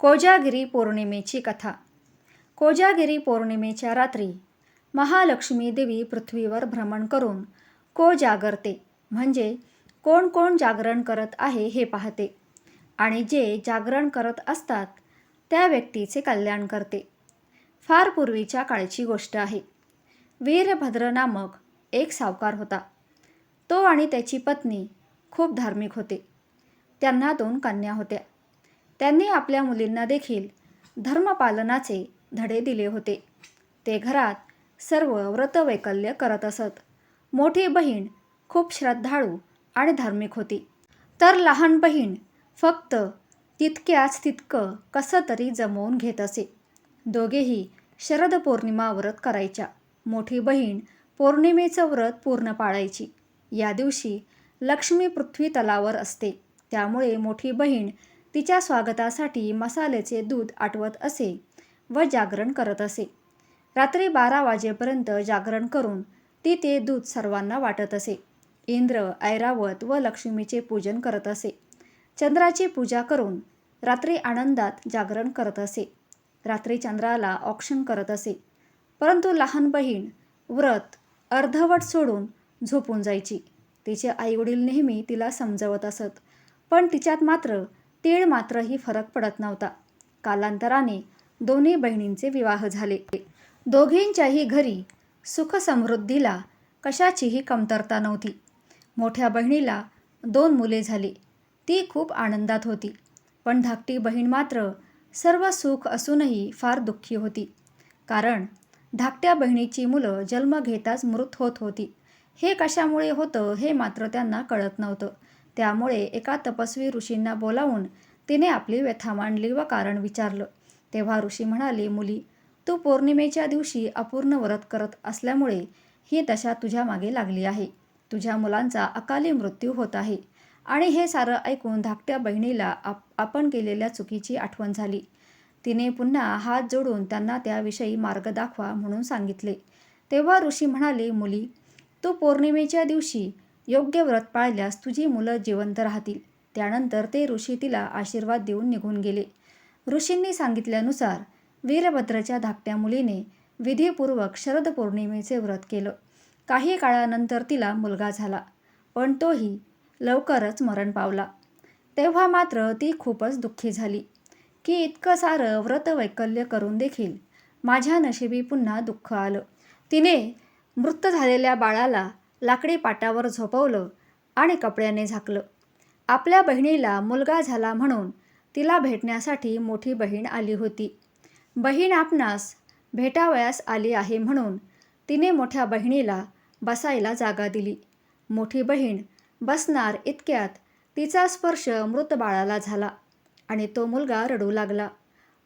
कोजागिरी पौर्णिमेची कथा. कोजागिरी पौर्णिमेच्या रात्री महालक्ष्मी देवी पृथ्वीवर भ्रमण करून को जागरते म्हणजे कोण कोण जागरण करत आहे हे पाहते आणि जे जागरण करत असतात त्या व्यक्तीचे कल्याण करते. फार पूर्वीच्या काळची गोष्ट आहे. वीरभद्र नामक एक सावकार होता. तो आणि त्याची पत्नी खूप धार्मिक होते. त्यांना दोन कन्या होत्या. त्यांनी आपल्या मुलींना देखील धर्मपालनाचे धडे दिले होते. ते घरात सर्व व्रतवैकल्य करत असत. मोठी बहीण खूप श्रद्धाळू आणि धार्मिक होती. तर लहान बहीण फक्त तितक्याच तितकं कसं तरी जमवून घेत असे. दोघेही शरद पौर्णिमा व्रत करायच्या. मोठी बहीण पौर्णिमेचं व्रत पूर्ण पाळायची. या दिवशी लक्ष्मी पृथ्वी तलावर असते. त्यामुळे मोठी बहीण तिच्या स्वागतासाठी मसाल्याचे दूध आटवत असे व जागरण करत असे. रात्री बारा वाजेपर्यंत जागरण करून ती ते दूध सर्वांना वाटत असे. इंद्र ऐरावत व लक्ष्मीचे पूजन करत असे. चंद्राची पूजा करून रात्री आनंदात जागरण करत असे. रात्री चंद्राला औक्षण करत असे. परंतु लहान बहीण व्रत अर्धवट सोडून झोपून जायची. तिचे आईवडील नेहमी तिला समजवत असत पण तिच्यात मात्र तीळ मात्रही फरक पडत नव्हता. कालांतराने दोन्ही बहिणींचे विवाह झाले. दोघींच्याही घरी सुखसमृद्धीला कशाचीही कमतरता नव्हती. मोठ्या बहिणीला दोन मुले झाली. ती खूप आनंदात होती. पण धाकटी बहीण मात्र सर्व सुख असूनही फार दुःखी होती. कारण धाकट्या बहिणीची मुलं जन्म घेताच मृत होत होती. हे कशामुळे होतं हे मात्र त्यांना कळत नव्हतं. त्यामुळे एका तपस्वी ऋषींना बोलावून तिने आपली व्यथा मांडली व कारण विचारलं. तेव्हा ऋषी म्हणाले मुली तू पौर्णिमेच्या दिवशी अपूर्ण व्रत करत असल्यामुळे ही दशा तुझ्या मागे लागली आहे. तुझ्या मुलांचा अकाली मृत्यू होत आहे. आणि हे सारं ऐकून धाकट्या बहिणीला आप आपण केलेल्या चुकीची आठवण झाली. तिने पुन्हा हात जोडून त्यांना त्याविषयी मार्ग दाखवा म्हणून सांगितले. तेव्हा ऋषी म्हणाले मुली तू पौर्णिमेच्या दिवशी योग्य व्रत पाळल्यास तुझी मुलं जिवंत राहतील. त्यानंतर ते ऋषी तिला आशीर्वाद देऊन निघून गेले. ऋषींनी सांगितल्यानुसार वीरभद्राच्या धाकट्या मुलीने विधीपूर्वक शरद पौर्णिमेचे व्रत केलं. काही काळानंतर तिला मुलगा झाला पण तोही लवकरच मरण पावला. तेव्हा मात्र ती खूपच दुःखी झाली की इतकं सारं व्रत वैकल्य करून देखील माझ्या नशिबी पुन्हा दुःख आलं. तिने मृत झालेल्या बाळाला लाकडी पाटावर झोपवलं आणि कपड्याने झाकलं. आपल्या बहिणीला मुलगा झाला म्हणून तिला भेटण्यासाठी मोठी बहीण आली होती. बहीण आपणास भेटावयास आली आहे म्हणून तिने मोठ्या बहिणीला बसायला जागा दिली. मोठी बहीण बसणार इतक्यात तिचा स्पर्श मृत बाळाला झाला आणि तो मुलगा रडू लागला.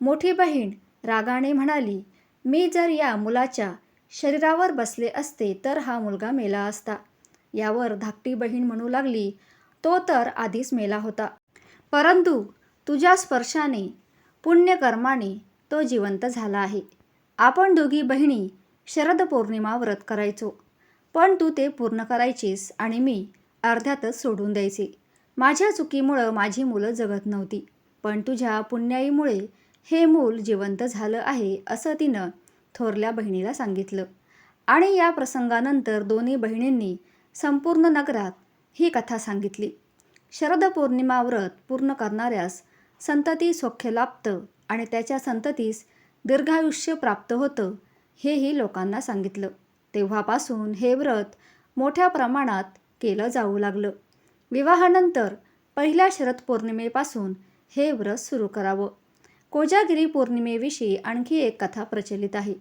मोठी बहीण रागाने म्हणाली मी जर या मुलाच्या शरीरावर बसले असते तर हा मुलगा मेला असता. यावर धाकटी बहीण म्हणू लागली तो तर आधीच मेला होता. परंतु तुझ्या स्पर्शाने पुण्यकर्माने तो जिवंत झाला आहे. आपण दोघी बहिणी शरद पौर्णिमा व्रत करायचो. पण तू ते पूर्ण करायचीस आणि मी अर्ध्यातच सोडून द्यायचे. माझ्या चुकीमुळं माझी मुलं जगत नव्हती. पण तुझ्या पुण्याईमुळे हे मूल जिवंत झालं आहे असं तिनं थोरल्या बहिणीला सांगितलं. आणि या प्रसंगानंतर दोन्ही बहिणींनी संपूर्ण नगरात ही कथा सांगितली. शरद पौर्णिमा व्रत पूर्ण करणाऱ्यास संतती सौख्य लाभतं आणि त्याच्या संततीस दीर्घायुष्य प्राप्त होतं हेही लोकांना सांगितलं. तेव्हापासून हे व्रत मोठ्या प्रमाणात केलं जाऊ लागलं. विवाहानंतर पहिल्या शरद पौर्णिमेपासून हे व्रत सुरू करावं. कोजागिरी पौर्णिमेविषयी आणखी एक कथा प्रचलित आहे.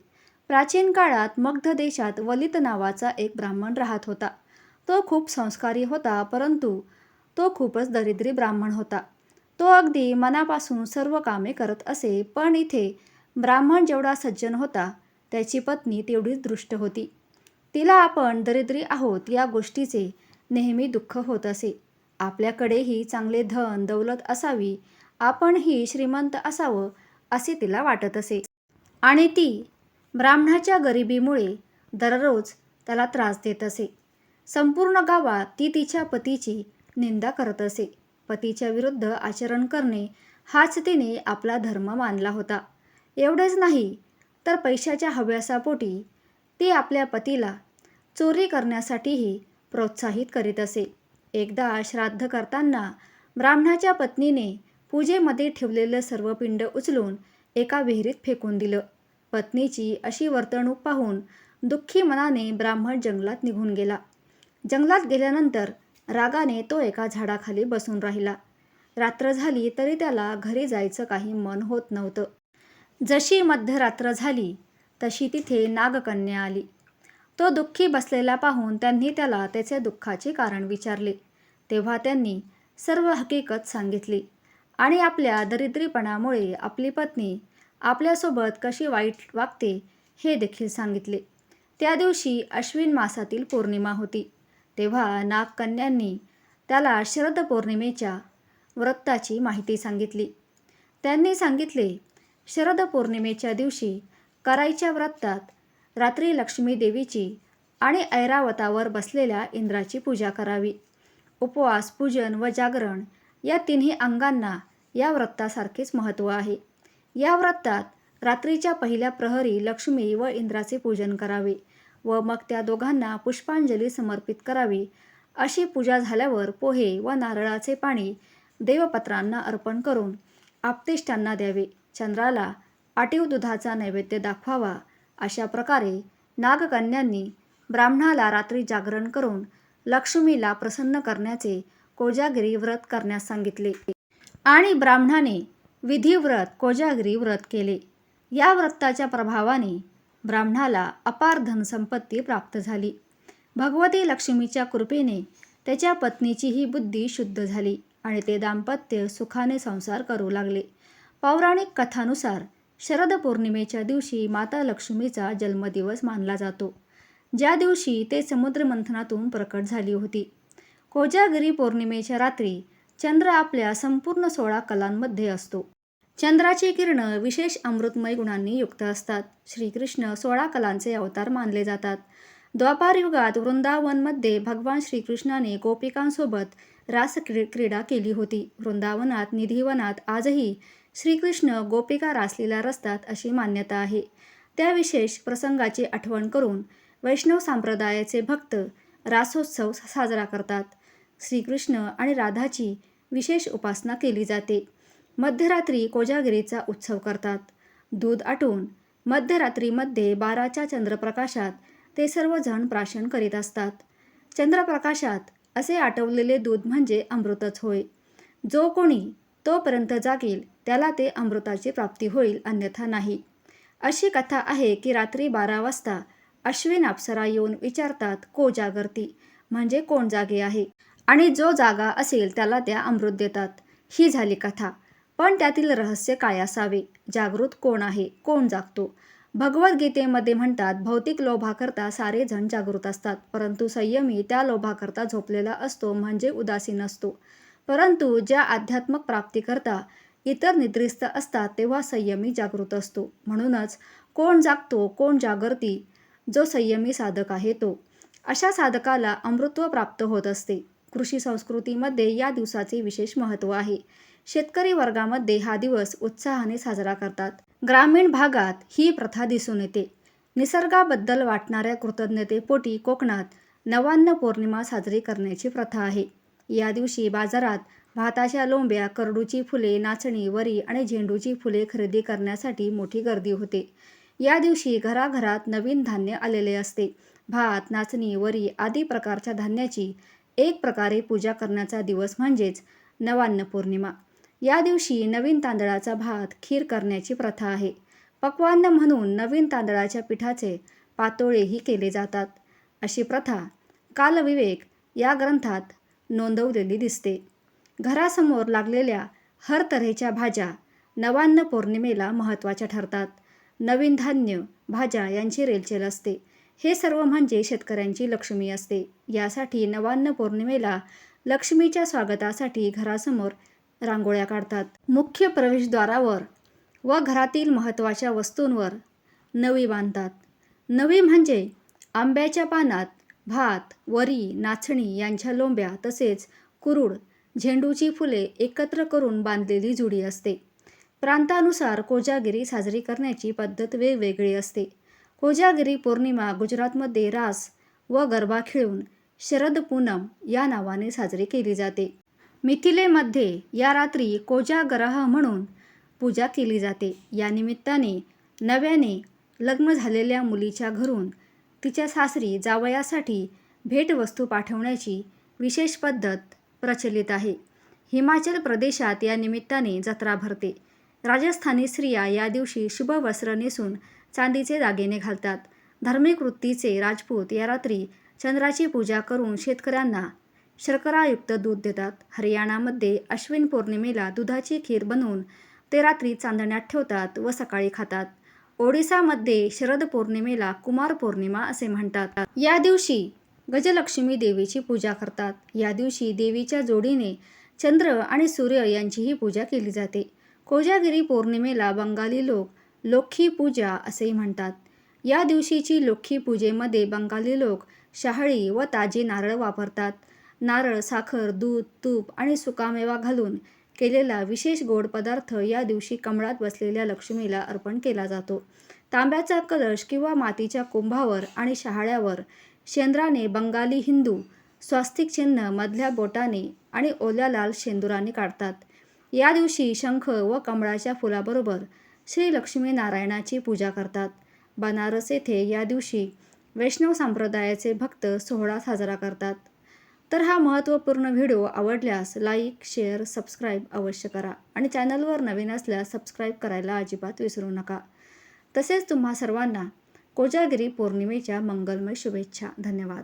प्राचीन काळात मग्ध देशात वलित नावाचा एक ब्राह्मण राहत होता. तो खूप संस्कारी होता परंतु तो खूपच दरिद्री ब्राह्मण होता. तो अगदी मनापासून सर्व कामे करत असे पण इथे ब्राह्मण जेवढा सज्जन होता त्याची पत्नी तेवढीच दृष्ट होती. तिला आपण दरिद्री आहोत या गोष्टीचे नेहमी दुःख होत असे. आपल्याकडेही चांगले धन दौलत असावी आपणही श्रीमंत असावं असे तिला वाटत असे. आणि ती ब्राह्मणाच्या गरिबीमुळे दररोज त्याला त्रास देत असे. संपूर्ण गावात ती तिच्या पतीची निंदा करत असे. पतीच्या विरुद्ध आचरण करणे हाच तिने आपला धर्म मानला होता. एवढेच नाही तर पैशाच्या हव्यासापोटी ती आपल्या पतीला चोरी करण्यासाठीही प्रोत्साहित करीत असे. एकदा श्राद्ध करताना ब्राह्मणाच्या पत्नीने पूजेमध्ये ठेवलेलं सर्व पिंड उचलून एका विहिरीत फेकून दिलं. पत्नीची अशी वर्तणूक पाहून दुःखी मनाने ब्राह्मण जंगलात निघून गेला. जंगलात गेल्यानंतर रागाने तो एका झाडाखाली बसून राहिला. रात्र झाली तरी त्याला घरी जायचं काही मन होत नव्हतं. जशी मध्यरात्र झाली तशी तिथे नागकन्या आली. तो दुःखी बसलेला पाहून त्यांनी त्याला त्याचे दुःखाचे कारण विचारले. तेव्हा त्यांनी सर्व हकीकत सांगितली. आणि आपल्या दरिद्रीपणामुळे आपली पत्नी आपल्यासोबत कशी वाईट वागते हे देखील सांगितले. त्या दिवशी अश्विन मासातील पौर्णिमा होती. तेव्हा नागकन्यांनी त्याला शरद पौर्णिमेच्या व्रताची माहिती सांगितली. त्यांनी सांगितले शरद पौर्णिमेच्या दिवशी करायच्या व्रतात रात्री लक्ष्मी देवीची आणि ऐरावतावर बसलेल्या इंद्राची पूजा करावी. उपवास पूजन व जागरण या तिन्ही अंगांना या व्रतासारखेच महत्त्व आहे. या व्रतात रात्रीच्या पहिल्या प्रहरी लक्ष्मी व इंद्राचे पूजन करावे व मग त्या दोघांना पुष्पांजली समर्पित करावी अशी पूजा झाल्यावर पोहे व नारळाचे पाणी देवपत्रांना अर्पण करून आपतिष्टांना द्यावे. चंद्राला आटीव दुधाचा नैवेद्य दाखवावा अशा प्रकारे नागकन्यांनी ब्राह्मणाला रात्री जागरण करून लक्ष्मीला प्रसन्न करण्याचे कोजागिरी व्रत करण्यास सांगितले. आणि ब्राह्मणाने विधिव्रत कोजागिरी व्रत केले. या व्रताच्या प्रभावाने ब्राह्मणाला अपार धनसंपत्ती प्राप्त झाली. भगवती लक्ष्मीच्या कृपेने त्याच्या पत्नीचीही बुद्धी शुद्ध झाली आणि ते दाम्पत्य सुखाने संसार करू लागले. पौराणिक कथानुसार शरद पौर्णिमेच्या दिवशी माता लक्ष्मीचा जन्मदिवस मानला जातो. ज्या दिवशी ते समुद्रमंथनातून प्रकट झाली होती. कोजागिरी पौर्णिमेच्या रात्री चंद्र आपल्या संपूर्ण सोळा कलांमध्ये असतो. चंद्राची किरणं विशेष अमृतमय गुणांनी युक्त असतात. श्रीकृष्ण सोळा कलांचे अवतार मानले जातात. द्वापार युगात वृंदावनमध्ये भगवान श्रीकृष्णाने गोपिकांसोबत रास क्री क्रीडा केली होती. वृंदावनात निधीवनात आजही श्रीकृष्ण गोपिका रासलीला रचतात अशी मान्यता आहे. त्या विशेष प्रसंगाची आठवण करून वैष्णव संप्रदायाचे भक्त रासोत्सव साजरा करतात. श्रीकृष्ण आणि राधाची विशेष उपासना केली जाते. मध्यरात्री कोजागिरीचा उत्सव करतात. दूध आटून मध्यरात्रीमध्ये बाराच्या चंद्रप्रकाशात ते सर्वजण प्राशन करीत असतात. चंद्रप्रकाशात असे आटवलेले दूध म्हणजे अमृतच होय. जो कोणी तोपर्यंत जागेल त्याला ते अमृताची प्राप्ती होईल अन्यथा नाही. अशी कथा आहे की रात्री बारा वाजता अश्विन अप्सरा येऊन विचारतात को जागरती? म्हणजे कोण जागे आहे? आणि जो जागा असेल त्याला त्या अमृत देतात. ही झाली कथा. पण त्यातील रहस्य काय असावे? जागृत कोण आहे? कोण जागतो? भगवद्गीतेमध्ये म्हणतात भौतिक लोभाकरता सारे जण जागृत असतात. परंतु संयमी त्या लोभाकरता झोपलेला असतो म्हणजे उदासीन असतो. परंतु ज्या आध्यात्मक प्राप्तीकरता इतर निद्रिस्त असतात तेव्हा संयमी जागृत असतो. म्हणूनच कोण जागतो कोण जागरती जो संयमी साधक आहे तो. अशा साधकाला अमृत्व प्राप्त होत असते. कृषी संस्कृतीमध्ये या दिवसाचे विशेष महत्त्व आहे. शेतकरी वर्गामध्ये हा दिवस उत्साहाने साजरा करतात. ग्रामीण भागात ही प्रथा दिसून येते. निसर्गाबद्दल वाटणाऱ्या कृतज्ञतेपोटी कोकणात नवान्न पौर्णिमा साजरी करण्याची प्रथा आहे. या दिवशी बाजारात भाताच्या लोंब्या करडूची फुले नाचणी वरी आणि झेंडूची फुले खरेदी करण्यासाठी मोठी गर्दी होते. या दिवशी घराघरात नवीन धान्य आलेले असते. भात नाचणी वरी आदी प्रकारच्या धान्याची एक प्रकारे पूजा करण्याचा दिवस म्हणजेच नवान्न पौर्णिमा. या दिवशी नवीन तांदळाचा भात खीर करण्याची प्रथा आहे. पक्वान्न म्हणून नवीन तांदळाच्या पिठाचे पातोळेही केले जातात. अशी प्रथा कालविवेक या ग्रंथात नोंदवलेली दिसते. घरासमोर लागलेल्या हर तऱ्हेच्या भाज्या नवान्न पौर्णिमेला महत्त्वाच्या ठरतात. नवीन धान्य भाज्या यांची रेलचेल असते. हे सर्व म्हणजे शेतकऱ्यांची लक्ष्मी असते. यासाठी नवान्न पौर्णिमेला लक्ष्मीच्या स्वागतासाठी घरासमोर रांगोळ्या काढतात. मुख्य प्रवेशद्वारावर व घरातील महत्त्वाच्या वस्तूंवर नवी बांधतात. नवी म्हणजे आंब्याच्या पानात भात वरी नाचणी यांच्या लोंब्या तसेच कुरुड झेंडूची फुले एकत्र करून बांधलेली जुडी असते. प्रांतानुसार कोजागिरी साजरी करण्याची पद्धत वेगवेगळी असते. कोजागिरी पौर्णिमा गुजरातमध्ये रास व गरबा खेळून शरद पूनम या नावाने साजरी केली जाते. मिथिलेमध्ये या रात्री कोजागराह म्हणून पूजा केली जाते. या निमित्ताने नव्याने लग्न झालेल्या मुलीच्या घरून तिच्या सासरी जावयासाठी भेटवस्तू पाठवण्याची विशेष पद्धत प्रचलित आहे. हिमाचल प्रदेशात या निमित्ताने जत्रा भरते. राजस्थानी स्त्रिया या दिवशी शुभ वस्त्र नेसून चांदीचे दागिने घालतात. धार्मिक वृत्तीचे राजपूत या रात्री चंद्राची पूजा करून शेतकऱ्यांना शर्करायुक्त दूध देतात. हरियाणामध्ये अश्विन पौर्णिमेला दुधाची खीर बनवून ते रात्री चांदण्यात ठेवतात व सकाळी खातात. ओडिसामध्ये शरद पौर्णिमेला कुमार पौर्णिमा असे म्हणतात. या दिवशी गजलक्ष्मी देवीची पूजा करतात. या दिवशी देवीच्या जोडीने चंद्र आणि सूर्य यांचीही पूजा केली जाते. कोजागिरी पौर्णिमेला बंगाली लोक लोखी पूजा असेही म्हणतात. या दिवशीची लोखी पूजेमध्ये बंगाली लोक शहाळी व ताजी नारळ वापरतात. नारळ साखर दूध तूप आणि सुकामेवा घालून केलेला विशेष गोड पदार्थ या दिवशी कमळात बसलेल्या लक्ष्मीला अर्पण केला जातो. तांब्याचा कलश किंवा मातीच्या कुंभावर आणि शहाळ्यावर शेंद्राने बंगाली हिंदू स्वास्तिक चिन्ह मधल्या बोटाने आणि ओल्या लाल शेंदुराने काढतात. या दिवशी शंख व कमळाच्या फुलाबरोबर श्री लक्ष्मीनारायणाची पूजा करतात. बनारस येथे या दिवशी वैष्णव संप्रदायाचे भक्त सोहळा साजरा करतात. तर हा महत्त्वपूर्ण व्हिडिओ आवडल्यास लाईक शेअर सबस्क्राईब अवश्य करा आणि चॅनलवर नवीन असल्यास सबस्क्राईब करायला अजिबात विसरू नका. तसेच तुम्हा सर्वांना कोजागिरी पौर्णिमेच्या मंगलमय शुभेच्छा. धन्यवाद.